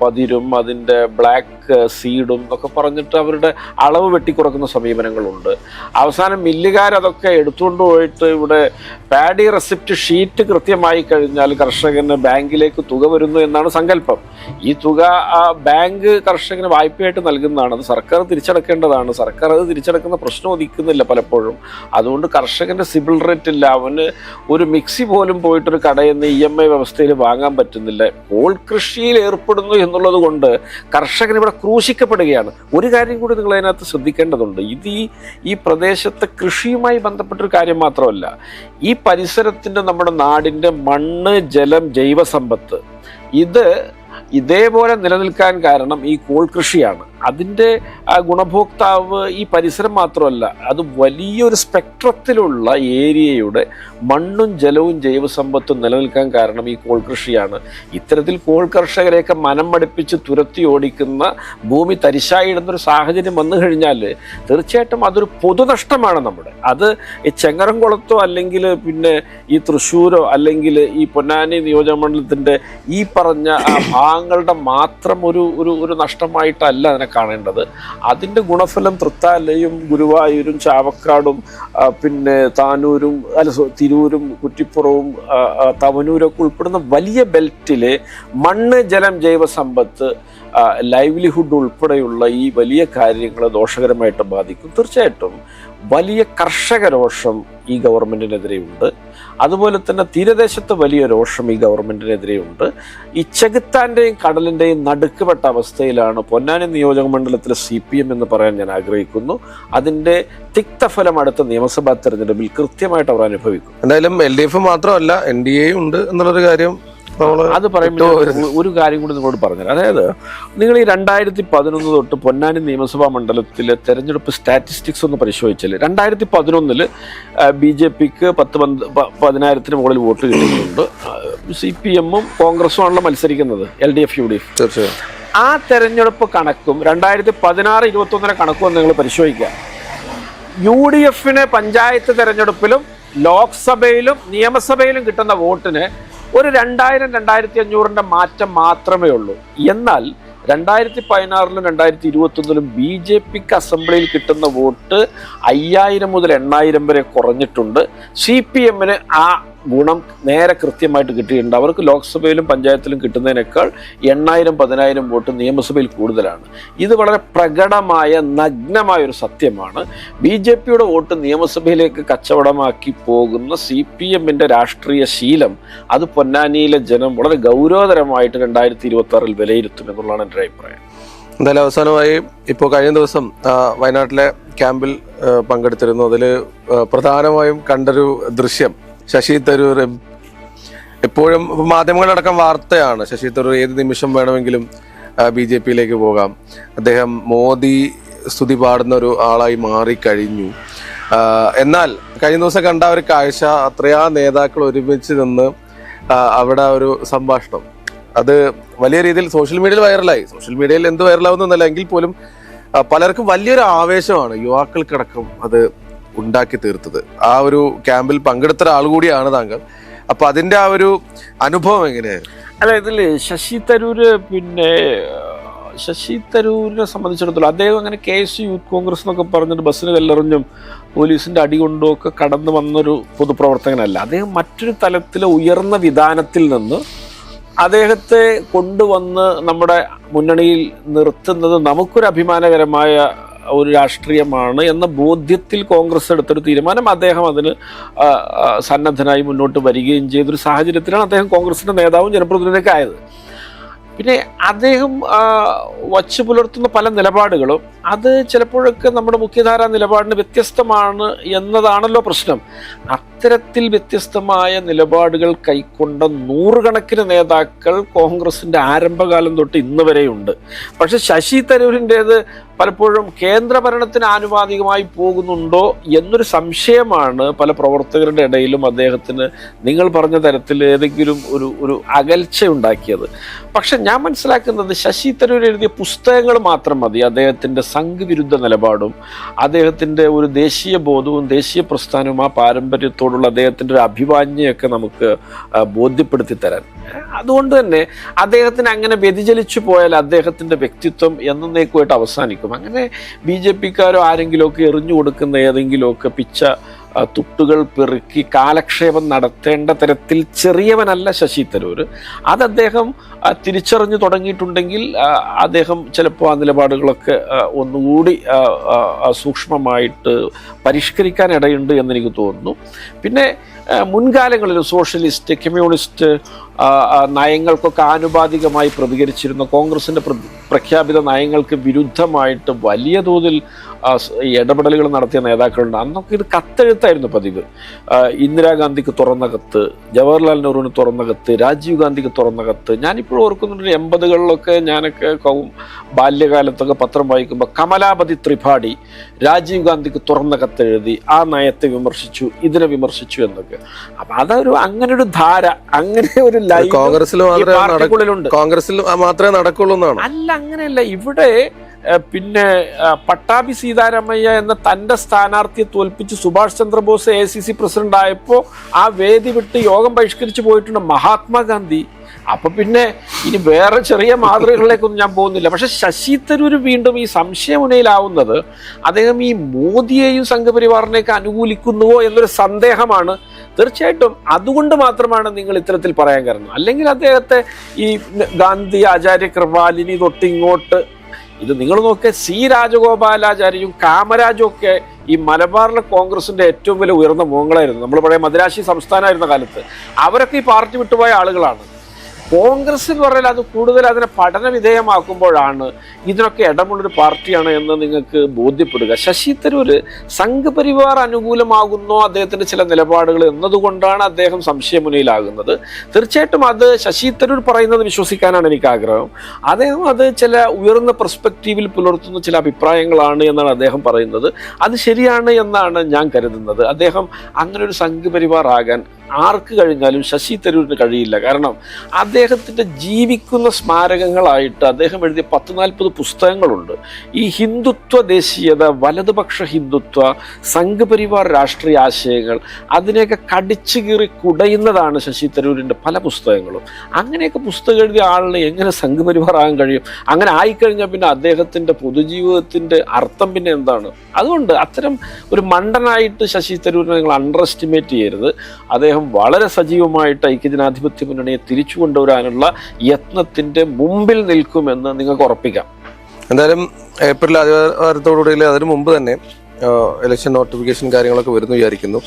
പതിരും അതിന്റെ ബ്ലാക്ക് സീഡും ഒക്കെ പറഞ്ഞിട്ട് അവരുടെ അളവ് വെട്ടിക്കുറക്കുന്ന സമീപനങ്ങളുണ്ട്. അവസാനം മില്ലുകാരതൊക്കെ എടുത്തുകൊണ്ട് പോയിട്ട് ഇവിടെ പാഡി റെസിപ്റ്റ് ഷീറ്റ് കൃത്യമായി കഴിഞ്ഞാൽ കർഷകന് ബാങ്കിലേക്ക് തുക വരുന്നു എന്നാണ് സങ്കല്പം. ഈ തുക ആ ബാങ്ക് കർഷകന് വായ്പയായിട്ട് നൽകുന്നതാണ്. അത് സർക്കാർ തിരിച്ചടക്കേണ്ടതാണ്. സർക്കാർ അത് തിരിച്ചടക്കുന്ന പ്രശ്നം ഒതുക്കുന്നില്ല പലപ്പോഴും. അതുകൊണ്ട് കർഷകന്റെ സിബിൾ റേറ്റ് ഇല്ല അവന് ഒരു മിക്സി പോലും പോയിട്ടൊരു കടയിൽ നിന്ന് ഇ എം ഐ വ്യവസ്ഥയിൽ വാങ്ങാൻ പറ്റുന്നില്ല. കോൾ കൃഷിയിൽ ഏർപ്പെടുന്നു എന്നുള്ളത് കൊണ്ട് കർഷകൻ ഇവിടെ ക്രൂശിക്കപ്പെടുകയാണ്. ഒരു കാര്യം കൂടി നിങ്ങൾ അതിനകത്ത് ശ്രദ്ധിക്കേണ്ടതുണ്ട്. ഇത് ഈ ഈ പ്രദേശത്തെ കൃഷിയുമായി ബന്ധപ്പെട്ടൊരു കാര്യം മാത്രമല്ല. ഈ പരിസരത്തിന്റെ നമ്മുടെ നാടിന്റെ മണ്ണ് ജലം ജൈവസമ്പത്ത് ഇത് ഇതേപോലെ നിലനിൽക്കാൻ കാരണം ഈ കോൾ കൃഷിയാണ്. അതിന്റെ ഗുണഭോക്താവ് ഈ പരിസരം മാത്രമല്ല അത് വലിയൊരു സ്പെക്ട്രത്തിലുള്ള ഏരിയയുടെ മണ്ണും ജലവും ജൈവസമ്പത്തും നിലനിൽക്കാൻ കാരണം ഈ കോൾ കൃഷിയാണ്. ഇത്തരത്തിൽ കോൾ കർഷകരെയൊക്കെ മനം മടുപ്പിച്ച് തുരത്തി ഓടിക്കുന്ന ഭൂമി തരിശായിടുന്നൊരു സാഹചര്യം വന്നു കഴിഞ്ഞാൽ തീർച്ചയായിട്ടും അതൊരു പൊതുനഷ്ടമാണ് നമ്മുടെ. അത് ഈ ചെങ്ങറംകുളത്തോ അല്ലെങ്കിൽ പിന്നെ ഈ തൃശ്ശൂരോ അല്ലെങ്കിൽ ഈ പൊന്നാനി നിയോജക മണ്ഡലത്തിന്റെ ഈ പറഞ്ഞ ആ ഭാഗങ്ങളുടെ മാത്രം ഒരു ഒരു ഒരു നഷ്ടമായിട്ടല്ല അതിനെ കാണേണ്ടത്. അതിന്റെ ഗുണഫലം തൃത്താലയും ഗുരുവായൂരും ചാവക്കാടും പിന്നെ താനൂരും അല്ല തിരൂരും കുറ്റിപ്പുറവും തവനൂരൊക്കെ ഉൾപ്പെടുന്ന വലിയ ബെൽറ്റിലെ മണ്ണ് ജലം ജൈവസമ്പത്ത് ലൈവ്ലിഹുഡ് ഉൾപ്പെടെയുള്ള ഈ വലിയ കാര്യങ്ങളെ ദോഷകരമായിട്ട് ബാധിക്കും. തീർച്ചയായിട്ടും. വലിയ കർഷക രോഷം ഈ ഗവൺമെന്റിനെതിരെയുണ്ട് അതുപോലെ തന്നെ തീരദേശത്ത് വലിയ രോഷം ഈ ഗവൺമെന്റിനെതിരെയുണ്ട് ഈ ചെകുത്താന്റെയും കടലിന്റെയും നടുക്കുപെട്ട അവസ്ഥയിലാണ് പൊന്നാനി നിയോജക മണ്ഡലത്തിലെ സി പി എം എന്ന് പറയാൻ ഞാൻ ആഗ്രഹിക്കുന്നു. അതിന്റെ തിക്തഫലം അടുത്ത നിയമസഭാ തെരഞ്ഞെടുപ്പിൽ കൃത്യമായിട്ട് അവർ അനുഭവിക്കും. എന്തായാലും എൽ ഡി എഫ് മാത്രമല്ല എൻ ഡി എ ഉണ്ട് എന്നുള്ളൊരു കാര്യം അത് പറയുമ്പോൾ ഒരു- കാര്യം കൂടി നിങ്ങളോട് പറഞ്ഞു അതായത് നിങ്ങൾ ഈ രണ്ടായിരത്തി പതിനൊന്ന് തൊട്ട് പൊന്നാനി നിയമസഭാ മണ്ഡലത്തിലെ തെരഞ്ഞെടുപ്പ് സ്റ്റാറ്റിസ്റ്റിക്സ് ഒന്ന് പരിശോധിച്ചാൽ രണ്ടായിരത്തി പതിനൊന്നിൽ ബി ജെ പിക്ക് പത്ത് പന്ത് പതിനായിരത്തിന് മുകളിൽ വോട്ട് കിട്ടിയിട്ടുണ്ട്. സി പി എമ്മും കോൺഗ്രസും ആണല്ലോ മത്സരിക്കുന്നത് L D F U D F. ആ തെരഞ്ഞെടുപ്പ് കണക്കും രണ്ടായിരത്തി പതിനാറ് ഇരുപത്തി ഒന്നിലെ കണക്കും നിങ്ങൾ പരിശോധിക്കുക. യു ഡി എഫിന് പഞ്ചായത്ത് തെരഞ്ഞെടുപ്പിലും ലോക്സഭയിലും നിയമസഭയിലും കിട്ടുന്ന വോട്ടിന് ഒരു രണ്ടായിരം രണ്ടായിരത്തി അഞ്ഞൂറിന്റെ മാറ്റം മാത്രമേ ഉള്ളൂ. എന്നാൽ രണ്ടായിരത്തി പതിനാറിലും രണ്ടായിരത്തി ഇരുപത്തൊന്നിലും ബി ജെ പിക്ക് അസംബ്ലിയിൽ കിട്ടുന്ന വോട്ട് അയ്യായിരം മുതൽ എണ്ണായിരം വരെ കുറഞ്ഞിട്ടുണ്ട്. സി പി എമ്മിന് ആ ഗുണം നേരെ കൃത്യമായിട്ട് കിട്ടിയിട്ടുണ്ട്. അവർക്ക് ലോക്സഭയിലും പഞ്ചായത്തിലും കിട്ടുന്നതിനേക്കാൾ എണ്ണായിരം പതിനായിരം വോട്ട് നിയമസഭയിൽ കൂടുതലാണ്. ഇത് വളരെ പ്രകടമായ നഗ്നമായ ഒരു സത്യമാണ്. ബി ജെ പിയുടെ വോട്ട് നിയമസഭയിലേക്ക് കച്ചവടമാക്കി പോകുന്ന സി പി എമ്മിന്റെ രാഷ്ട്രീയ ശീലം അത് പൊന്നാനിയിലെ ജനം വളരെ ഗൗരവതരമായിട്ട് രണ്ടായിരത്തി ഇരുപത്തി ആറിൽ വിലയിരുത്തും എന്നുള്ളതാണ് എന്റെ അഭിപ്രായം. എന്തായാലും അവസാനമായി ഇപ്പോൾ കഴിഞ്ഞ ദിവസം വയനാട്ടിലെ ക്യാമ്പിൽ പങ്കെടുത്തിരുന്നു. അതിൽ പ്രധാനമായും കണ്ടൊരു ദൃശ്യം ശശി തരൂർ എപ്പോഴും മാധ്യമങ്ങളടക്കം വാർത്തയാണ്. ശശി തരൂർ ഏത് നിമിഷം വേണമെങ്കിലും ബി ജെ പിയിലേക്ക് പോകാം. അദ്ദേഹം മോദി സ്തുതി പാടുന്ന ഒരു ആളായി മാറിക്കഴിഞ്ഞു. കഴിഞ്ഞു എന്നാൽ കഴിഞ്ഞ ദിവസം കണ്ട ഒരു കാഴ്ച അത്രയാ നേതാക്കൾ ഒരുമിച്ച് നിന്ന് അവിടെ ഒരു സംഭാഷണം. അത് വലിയ രീതിയിൽ സോഷ്യൽ മീഡിയയിൽ വൈറലായി. സോഷ്യൽ മീഡിയയിൽ എന്ത് വൈറലാവുന്നല്ല എങ്കിൽ പോലും പലർക്കും വലിയൊരു ആവേശമാണ് യുവാക്കൾക്കടക്കം അത് ഉണ്ടാക്കി തീർത്തത്. ആ ഒരു ക്യാമ്പിൽ പങ്കെടുത്ത ഒരാൾ കൂടിയാണ് താങ്കൾ. അപ്പൊ അതിന്റെ ആ ഒരു അനുഭവം എങ്ങനെയായിരുന്നു അല്ല ഇതിൽ ശശി തരൂര് പിന്നെ ശശി തരൂരിനെ സംബന്ധിച്ചിടത്തോളം അദ്ദേഹം അങ്ങനെ കെ എസ് യൂത്ത് കോൺഗ്രസ് എന്നൊക്കെ പറഞ്ഞിട്ട് ബസ്സിന് കല്ലെറിഞ്ഞും പോലീസിന്റെ അടി കൊണ്ടും ഒക്കെ കടന്നു വന്നൊരു പൊതുപ്രവർത്തകനല്ല. അദ്ദേഹം മറ്റൊരു തലത്തിലെ ഉയർന്ന വിധാനത്തിൽ നിന്ന് അദ്ദേഹത്തെ കൊണ്ടുവന്ന് നമ്മുടെ മുന്നണിയിൽ നിർത്തുന്നത് നമുക്കൊരു അഭിമാനകരമായ ഒരു രാഷ്ട്രീയമാണ് എന്ന ബോധ്യത്തിൽ കോൺഗ്രസ് എടുത്തൊരു തീരുമാനം അദ്ദേഹം അതിന് സന്നദ്ധനായി മുന്നോട്ട് വരികയും ചെയ്തൊരു സാഹചര്യത്തിലാണ് അദ്ദേഹം കോൺഗ്രസിന്റെ നേതാവും ജനപ്രതിനിധിയൊക്കെ ആയത്. പിന്നെ അദ്ദേഹം വച്ചു പുലർത്തുന്ന പല നിലപാടുകളും അത് ചിലപ്പോഴൊക്കെ നമ്മുടെ മുഖ്യധാരാ നിലപാടിന് വ്യത്യസ്തമാണ് എന്നതാണല്ലോ പ്രശ്നം. അത്തരത്തിൽ വ്യത്യസ്തമായ നിലപാടുകൾ കൈക്കൊണ്ട നൂറുകണക്കിന് നേതാക്കൾ കോൺഗ്രസിന്റെ ആരംഭകാലം തൊട്ട് ഇന്ന് വരെയുണ്ട്. പക്ഷെ ശശി തരൂരിന്റെത് പലപ്പോഴും കേന്ദ്ര ഭരണത്തിന് ആനുപാതികമായി പോകുന്നുണ്ടോ എന്നൊരു സംശയമാണ് പല പ്രവർത്തകരുടെ ഇടയിലും അദ്ദേഹത്തിന് നിങ്ങൾ പറഞ്ഞ തരത്തിൽ ഏതെങ്കിലും ഒരു ഒരു അകൽച്ച ഉണ്ടാക്കിയത്. പക്ഷെ ഞാൻ മനസ്സിലാക്കുന്നത് ശശി തരൂർ എഴുതിയ പുസ്തകങ്ങൾ മാത്രം മതി. അദ്ദേഹത്തിന്റെ സംഘവിരുദ്ധ നിലപാടും അദ്ദേഹത്തിന്റെ ഒരു ദേശീയ ബോധവും ദേശീയ പ്രസ്ഥാനവും ആ പാരമ്പര്യത്തോടുള്ള അദ്ദേഹത്തിന്റെ ഒരു അഭിവാഞ്യയൊക്കെ നമുക്ക് ബോധ്യപ്പെടുത്തി തരാൻ. അതുകൊണ്ട് തന്നെ അദ്ദേഹത്തിന് അങ്ങനെ വ്യതിചലിച്ചു പോയാൽ അദ്ദേഹത്തിന്റെ വ്യക്തിത്വം എന്നേക്കുമായിട്ട് അവസാനിക്കും. അങ്ങനെ ബി ജെ പിക്കാരോ ആരെങ്കിലുമൊക്കെ എറിഞ്ഞു കൊടുക്കുന്ന ഏതെങ്കിലുമൊക്കെ പിച്ച തുട്ടുകൾ പെറുക്കി കാലക്ഷേപം നടത്തേണ്ട തരത്തിൽ ചെറിയവനല്ല ശശി തരൂർ. അത് അദ്ദേഹം തിരിച്ചറിഞ്ഞു തുടങ്ങിയിട്ടുണ്ടെങ്കിൽ അദ്ദേഹം ചിലപ്പോൾ ആ നിലപാടുകളൊക്കെ ഒന്നുകൂടി സൂക്ഷ്മമായിട്ട് പരിഷ്കരിക്കാൻ ഇടയുണ്ട് എന്നെനിക്ക് തോന്നുന്നു. പിന്നെ മുൻകാലങ്ങളിൽ സോഷ്യലിസ്റ്റ് കമ്മ്യൂണിസ്റ്റ് നയങ്ങൾക്കൊക്കെ ആനുപാതികമായി പ്രതികരിച്ചിരുന്ന. കോൺഗ്രസിന്റെ പ്രഖ്യാപിത നയങ്ങൾക്ക് വിരുദ്ധമായിട്ട് വലിയ തോതിൽ ഇടപെടലുകൾ നടത്തിയ നേതാക്കളുണ്ട്. അന്നൊക്കെ ഇത് കത്തെഴുത്തായിരുന്നു പതിവ്. ഇന്ദിരാഗാന്ധിക്ക് തുറന്ന കത്ത് ജവഹർലാൽ നെഹ്റുവിന് തുറന്ന കത്ത് രാജീവ് ഗാന്ധിക്ക് തുറന്ന കത്ത്. ഞാനിപ്പോഴും ഓർക്കുന്നുണ്ട് എൺപതുകളിലൊക്കെ ഞാനൊക്കെ ബാല്യകാലത്തൊക്കെ പത്രം വായിക്കുമ്പോൾ കമലാപതി ത്രിപാഠി രാജീവ് ഗാന്ധിക്ക് തുറന്ന കത്തെഴുതി ആ നയത്തെ വിമർശിച്ചു ഇതിനെ വിമർശിച്ചു എന്നൊക്കെ. അപ്പം അതൊരു അങ്ങനെ ഒരു ധാര അങ്ങനെ ഒരു കോൺഗ്രസിൽ മാത്രമേ കോൺഗ്രസിൽ നടക്കുള്ളൂ എന്നാണ്? അല്ല അങ്ങനെയല്ല. ഇവിടെ പിന്നെ പട്ടാഭി സീതാരാമയ്യ എന്ന തന്റെ സ്ഥാനാർത്ഥിയെ തോൽപ്പിച്ച് Subhash Chandrabose A C C president ആയപ്പോൾ ആ വേദി വിട്ട് യോഗം ബഹിഷ്കരിച്ചു പോയിട്ടുണ്ട് മഹാത്മാഗാന്ധി. അപ്പൊ പിന്നെ ഇനി വേറെ ചെറിയ മാതൃകകളിലേക്കൊന്നും ഞാൻ പോകുന്നില്ല. പക്ഷെ ശശി തരൂർ വീണ്ടും ഈ സംശയം സംശയമുനയിലാവുന്നത് അദ്ദേഹം ഈ മോദിയെയും സംഘപരിവാറിനെയൊക്കെ അനുകൂലിക്കുന്നുവോ എന്നൊരു സന്ദേഹമാണ് തീർച്ചയായിട്ടും അതുകൊണ്ട് മാത്രമാണ് നിങ്ങൾ ഇത്തരത്തിൽ പറയാൻ കാരണം. അല്ലെങ്കിൽ അദ്ദേഹത്തെ ഈ ഗാന്ധി ആചാര്യ കൃപാലിനി തൊട്ടിങ്ങോട്ട് ഇത് നിങ്ങൾ നോക്കിയ സി രാജഗോപാലാചാര്യയും കാമരാജും ഒക്കെ ഈ മലബാറിലെ കോൺഗ്രസിന്റെ ഏറ്റവും വലിയ ഉയർന്ന മുഖങ്ങളായിരുന്നു. നമ്മൾ പഴയ മദ്രാശി സംസ്ഥാനമായിരുന്ന കാലത്ത്. അവരൊക്കെ ഈ പാർട്ടി വിട്ടുപോയ ആളുകളാണ്. കോൺഗ്രസ് എന്ന് പറഞ്ഞാൽ അത് കൂടുതൽ അതിനെ പഠന വിധേയമാക്കുമ്പോഴാണ് ഇതിനൊക്കെ ഇടമുള്ളൊരു പാർട്ടിയാണ് എന്ന് നിങ്ങൾക്ക് ബോധ്യപ്പെടുക. ശശി തരൂര് സംഘപരിവാർ അനുകൂലമാകുന്നോ അദ്ദേഹത്തിന്റെ ചില നിലപാടുകൾ എന്നതുകൊണ്ടാണ് അദ്ദേഹം സംശയമുനയിലാകുന്നത്. തീർച്ചയായിട്ടും അത് ശശി തരൂർ പറയുന്നത് വിശ്വസിക്കാനാണ് എനിക്ക് ആഗ്രഹം. അദ്ദേഹം അത് ചില ഉയർന്ന പെർസ്പെക്റ്റീവിൽ പുലർത്തുന്ന ചില അഭിപ്രായങ്ങളാണ് എന്നാണ് അദ്ദേഹം പറയുന്നത്. അത് ശരിയാണ് എന്നാണ് ഞാൻ കരുതുന്നത്. അദ്ദേഹം അങ്ങനെ ഒരു സംഘപരിവാർ ആകാൻ ആർക്ക് കഴിഞ്ഞാലും ശശി തരൂരിന് കഴിയില്ല. കാരണം അദ്ദേഹത്തിന്റെ ജീവിക്കുന്ന സ്മാരകങ്ങളായിട്ട് അദ്ദേഹം എഴുതിയ പത്ത് നാൽപ്പത് പുസ്തകങ്ങളുണ്ട്. ഈ ഹിന്ദുത്വ ദേശീയത വലതുപക്ഷ ഹിന്ദുത്വ സംഘപരിവാർ രാഷ്ട്രീയ ആശയങ്ങൾ അതിനെയൊക്കെ കടിച്ചു കീറി കുടയുന്നതാണ് ശശി തരൂരിന്റെ പല പുസ്തകങ്ങളും. അങ്ങനെയൊക്കെ പുസ്തകം എഴുതിയ ആളിന് എങ്ങനെ സംഘപരിവാർ ആകാൻ കഴിയും? അങ്ങനെ ആയിക്കഴിഞ്ഞാൽ പിന്നെ അദ്ദേഹത്തിന്റെ പൊതുജീവിതത്തിന്റെ അർത്ഥം പിന്നെ എന്താണ്? അതുകൊണ്ട് അത്തരം ഒരു മണ്ടനായിട്ട് ശശി തരൂരിനെ നിങ്ങൾ അണ്ടർ എസ്റ്റിമേറ്റ് ചെയ്യരുത്. അദ്ദേഹം വളരെ സജീവമായിട്ട് ഐക്യജനാധിപത്യ മുന്നണിയെ തിരിച്ചു കൊണ്ടുവരാനുള്ള യത്നത്തിന്റെ മുമ്പിൽ നിൽക്കുമെന്ന് നിങ്ങൾക്ക് ഉറപ്പിക്കാം. എന്തായാലും ഏപ്രിൽ ആദ്യവാരത്തോടുകൂടി അതിനു മുമ്പ് തന്നെ ഇലക്ഷൻ നോട്ടിഫിക്കേഷൻ കാര്യങ്ങളൊക്കെ വരുന്നു വിചാരിക്കുന്നു.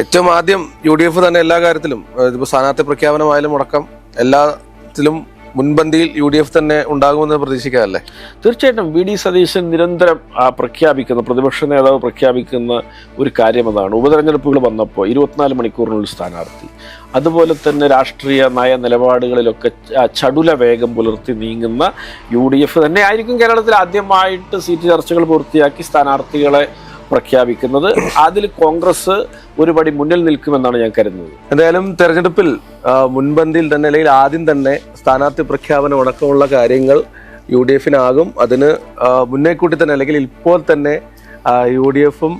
ഏറ്റവും ആദ്യം യു ഡി എഫ് തന്നെ എല്ലാ കാര്യത്തിലും ഇതിപ്പോൾ ഇതിപ്പോ സ്ഥാനാർത്ഥി പ്രഖ്യാപനമായാലും അടക്കം എല്ലാത്തിലും മുൻപന്തിയിൽ യു ഡി എഫ് തന്നെ ഉണ്ടാകുമെന്ന് പ്രതീക്ഷിക്കാമല്ലേ തീർച്ചയായിട്ടും വി ഡി സതീശൻ നിരന്തരം പ്രഖ്യാപിക്കുന്ന പ്രതിപക്ഷ നേതാവ് പ്രഖ്യാപിക്കുന്ന ഒരു കാര്യം അതാണ് ഉപതെരഞ്ഞെടുപ്പുകൾ വന്നപ്പോൾ ഇരുപത്തിനാല് മണിക്കൂറിനുള്ളിൽ സ്ഥാനാർത്ഥി. അതുപോലെ തന്നെ രാഷ്ട്രീയ നയ നിലപാടുകളിലൊക്കെ ചടുല വേഗം പുലർത്തി നീങ്ങുന്ന യു ഡി എഫ് തന്നെ ആയിരിക്കും കേരളത്തിൽ ആദ്യമായിട്ട് സീറ്റ് ചർച്ചകൾ പൂർത്തിയാക്കി സ്ഥാനാർത്ഥികളെ പ്രഖ്യാപിക്കുന്നത്. അതിൽ കോൺഗ്രസ് ഒരുപടി മുന്നിൽ നിൽക്കുമെന്നാണ് ഞാൻ കരുതുന്നത്. എന്തായാലും തെരഞ്ഞെടുപ്പിൽ മുൻപന്തിയിൽ തന്നെ അല്ലെങ്കിൽ ആദ്യം തന്നെ സ്ഥാനാർത്ഥി പ്രഖ്യാപനം അടക്കമുള്ള കാര്യങ്ങൾ യു ഡി എഫിനാകും അതിന് മുന്നേ മുന്നേക്കൂട്ടി തന്നെ അല്ലെങ്കിൽ ഇപ്പോൾ തന്നെ യു ഡി എഫും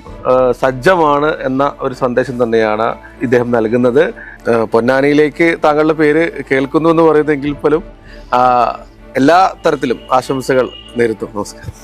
സജ്ജമാണ് എന്ന ഒരു സന്ദേശം തന്നെയാണ് ഇദ്ദേഹം നൽകുന്നത്. പൊന്നാനിയിലേക്ക് താങ്കളുടെ പേര് കേൾക്കുന്നു എന്ന് പറയുന്നെങ്കിൽ പോലും എല്ലാ തരത്തിലും ആശംസകൾ നേരിട്ടു നമസ്കാരം.